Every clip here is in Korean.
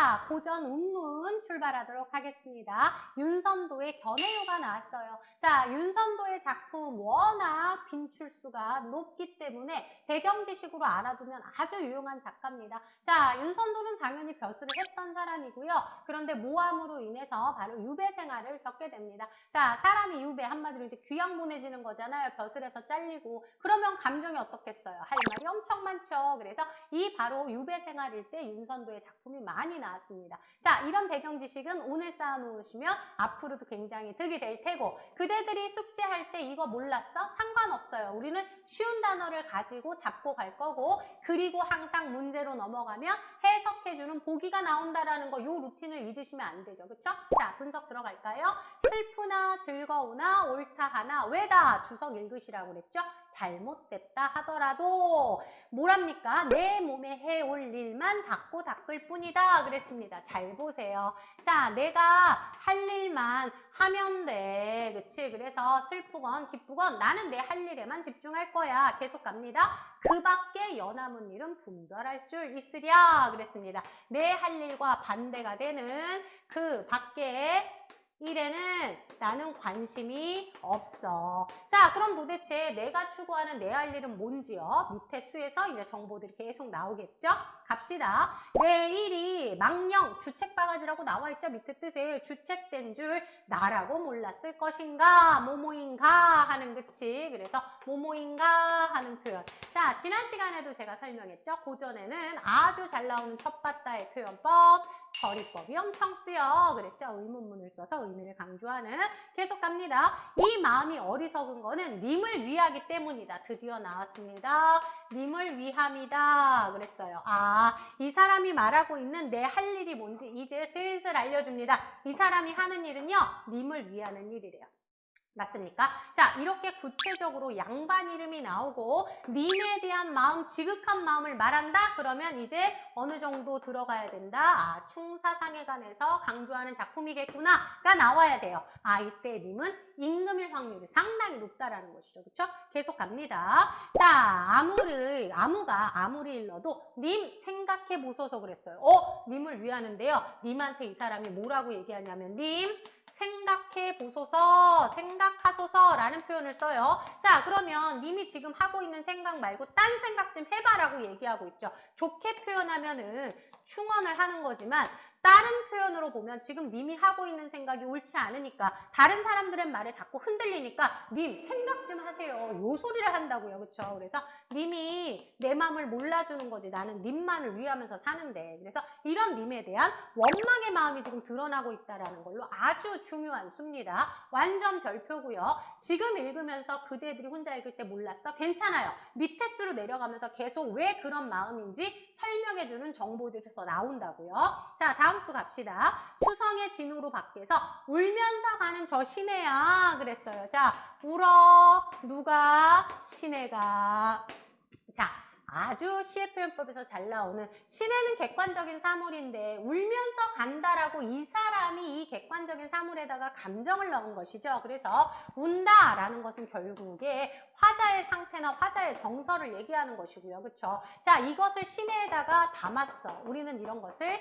자, 고전 운문 출발하도록 하겠습니다. 윤선도의 견해요가 나왔어요. 자, 윤선도의 작품 워낙 빈출수가 높기 때문에 배경 지식으로 알아두면 아주 유용한 작가입니다. 자, 윤선도는 당연히 벼슬을 했던 사람이고요. 그런데 모함으로 인해서 바로 유배 생활을 겪게 됩니다. 자, 사람이 유배 한마디로 이제 귀양 보내지는 거잖아요. 벼슬에서 잘리고. 그러면 감정이 어떻겠어요? 할 말이 엄청 많죠. 그래서 이 바로 유배 생활일 때 윤선도의 작품이 많이 나 왔습니다. 자, 이런 배경 지식은 오늘 쌓아놓으시면 앞으로도 굉장히 득이 될 테고 그대들이 숙제할 때 이거 몰랐어? 상관없어요. 우리는 쉬운 단어를 가지고 잡고 갈 거고 그리고 항상 문제로 넘어가면 해석해주는 보기가 나온다라는 거 요 루틴을 잊으시면 안 되죠. 그쵸? 자, 분석 들어갈까요? 슬프나 즐거우나 옳다 하나 왜다 주석 읽으시라고 그랬죠? 잘못됐다 하더라도 뭐랍니까? 내 몸에 해올 일만 닦고 닦을 뿐이다 그랬습니다. 잘 보세요. 자, 내가 할 일만 하면 돼. 그치? 그래서 슬프건 기쁘건 나는 내 할 일에만 집중할 거야. 계속 갑니다. 그 밖에 연함은 일은 분별할 줄 있으랴. 그랬습니다. 내 할 일과 반대가 되는 그 밖에 일에는 나는 관심이 없어. 자, 그럼 도대체 내가 추구하는 내 할 일은 뭔지요? 밑에 수에서 이제 정보들이 계속 나오겠죠? 갑시다. 내 일이 망령, 주책바가지라고 나와 있죠? 밑에 뜻에 주책된 줄 나라고 몰랐을 것인가? 뭐뭐인가? 하는 그치? 그래서 뭐뭐인가? 하는 표현. 자, 지난 시간에도 제가 설명했죠? 고전에는 아주 잘 나오는 첫바다의 표현법, 서리법이 엄청 쓰여. 그랬죠? 의문문을 써서 의미를 강조하는. 계속 갑니다. 이 마음이 어리석은 거는 님을 위하기 때문이다. 드디어 나왔습니다. 님을 위함이다. 그랬어요. 아, 이 사람이 말하고 있는 내 할 일이 뭔지 이제 슬슬 알려줍니다. 이 사람이 하는 일은요, 님을 위하는 일이래요. 맞습니까? 자, 이렇게 구체적으로 양반 이름이 나오고 님에 대한 마음, 지극한 마음을 말한다? 그러면 이제 어느 정도 들어가야 된다? 아, 충사상에 관해서 강조하는 작품이겠구나 가 나와야 돼요. 아, 이때 님은 임금일 확률이 상당히 높다라는 것이죠. 그쵸? 계속 갑니다. 자, 아무를, 아무가 아무리 일러도 님 생각해 보소서 그랬어요. 어? 님을 위하는데요. 님한테 이 사람이 뭐라고 얘기하냐면 님 생각해 보소서, 생각하소서라는 표현을 써요. 자, 그러면 님이 지금 하고 있는 생각 말고 딴 생각 좀 해봐라고 얘기하고 있죠. 좋게 표현하면은 충언을 하는 거지만 다른 표현으로 보면 지금 님이 하고 있는 생각이 옳지 않으니까 다른 사람들의 말에 자꾸 흔들리니까 님 생각 좀 하세요. 요 소리를 한다고요. 그렇죠? 그래서 님이 내 마음을 몰라주는 거지. 나는 님만을 위하면서 사는데. 그래서 이런 님에 대한 원망의 마음이 지금 드러나고 있다라는 걸로 아주 중요한 수입니다. 완전 별표고요. 지금 읽으면서 그대들이 혼자 읽을 때 몰랐어? 괜찮아요. 밑에 수로 내려가면서 계속 왜 그런 마음인지 설명해주는 정보들이 더 나온다고요. 자, 다음 수 갑시다. 추성의 진호로 밖에서 울면서 가는 저 시내야 그랬어요. 자, 울어 누가 시내가 자, 아주 시의 표현법에서 잘 나오는 시내는 객관적인 사물인데 울면서 간다라고 이 사람이 이 객관적인 사물에다가 감정을 넣은 것이죠. 그래서 운다 라는 것은 결국에 화자의 상태나 화자의 정서를 얘기하는 것이고요. 그렇죠? 자, 이것을 시내에다가 담았어. 우리는 이런 것을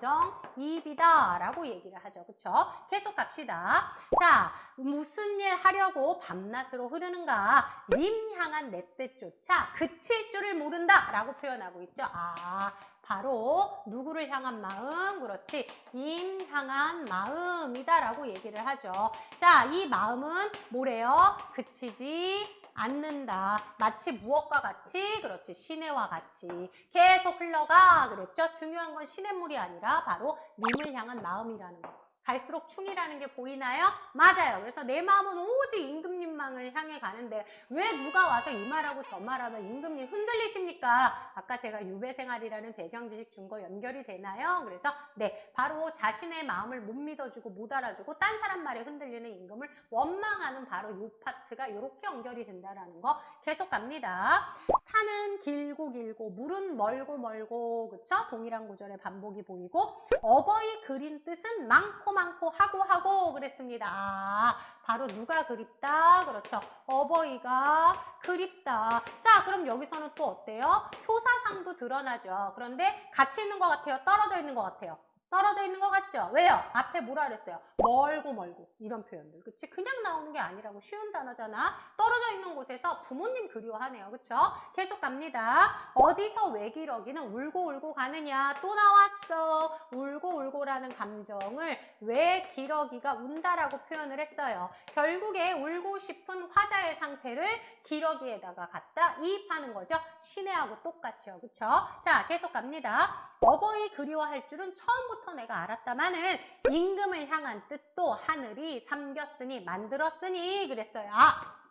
감정이입이다 라고 얘기를 하죠. 그렇죠? 계속 갑시다. 자, 무슨 일 하려고 밤낮으로 흐르는가? 님 향한 내 뜻조차 그칠 줄을 모른다 라고 표현하고 있죠. 아, 바로 누구를 향한 마음? 그렇지. 님 향한 마음이다 라고 얘기를 하죠. 자, 이 마음은 뭐래요? 그치지 않는다. 마치 무엇과 같이? 그렇지. 시내와 같이. 계속 흘러가. 그랬죠? 중요한 건 시냇물이 아니라 바로 님을 향한 마음이라는 거. 갈수록 충이라는 게 보이나요? 맞아요. 그래서 내 마음은 오직 임금님만을 향해 가는데 왜 누가 와서 이 말하고 저 말하면 임금님 흔들리십니까? 아까 제가 유배 생활이라는 배경 지식 준 거 연결이 되나요? 그래서 네, 바로 자신의 마음을 못 믿어주고 못 알아주고 딴 사람 말에 흔들리는 임금을 원망하는 바로 이 파트가 이렇게 연결이 된다라는 거 계속 갑니다. 산은 길고 길고 물은 멀고 멀고 그쵸? 동일한 구절의 반복이 보이고 어버이 그린 뜻은 많고 많고 하고 하고 그랬습니다. 아, 바로 누가 그립다? 그렇죠. 어버이가 그립다. 자, 그럼 여기서는 또 어때요? 효사상도 드러나죠. 그런데 같이 있는 것 같아요? 떨어져 있는 것 같아요? 떨어져 있는 것 같죠? 왜요? 앞에 뭐라 그랬어요? 멀고 멀고 이런 표현들 그치? 그냥 나오는 게 아니라고 쉬운 단어잖아 떨어져 있는 곳 에서 부모님 그리워하네요. 그쵸? 계속 갑니다. 어디서 왜 기러기는 울고 울고 가느냐? 또 나왔어. 울고 울고라는 감정을 왜 기러기가 운다라고 표현을 했어요. 결국에 울고 싶은 화자의 상태를 기러기에다가 갖다 이입하는 거죠. 시내하고 똑같이요. 그쵸? 자 계속 갑니다. 어버이 그리워할 줄은 처음부터 내가 알았다마는 임금을 향한 뜻도 하늘이 삼겼으니 만들었으니 그랬어요. 아,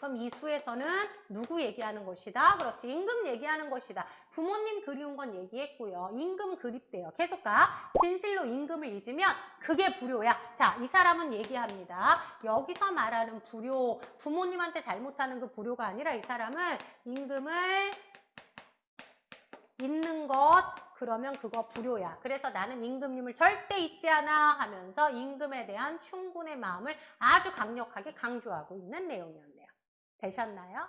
그럼 이 수에서는 누구 얘기하는 것이다? 그렇지. 임금 얘기하는 것이다. 부모님 그리운 건 얘기했고요. 임금 그립대요. 계속 가. 진실로 임금을 잊으면 그게 불효야. 자, 이 사람은 얘기합니다. 여기서 말하는 불효, 부모님한테 잘못하는 그 불효가 아니라 이 사람은 임금을 잊는 것 그러면 그거 불효야. 그래서 나는 임금님을 절대 잊지 않아 하면서 임금에 대한 충분의 마음을 아주 강력하게 강조하고 있는 내용이었네요. 되셨나요?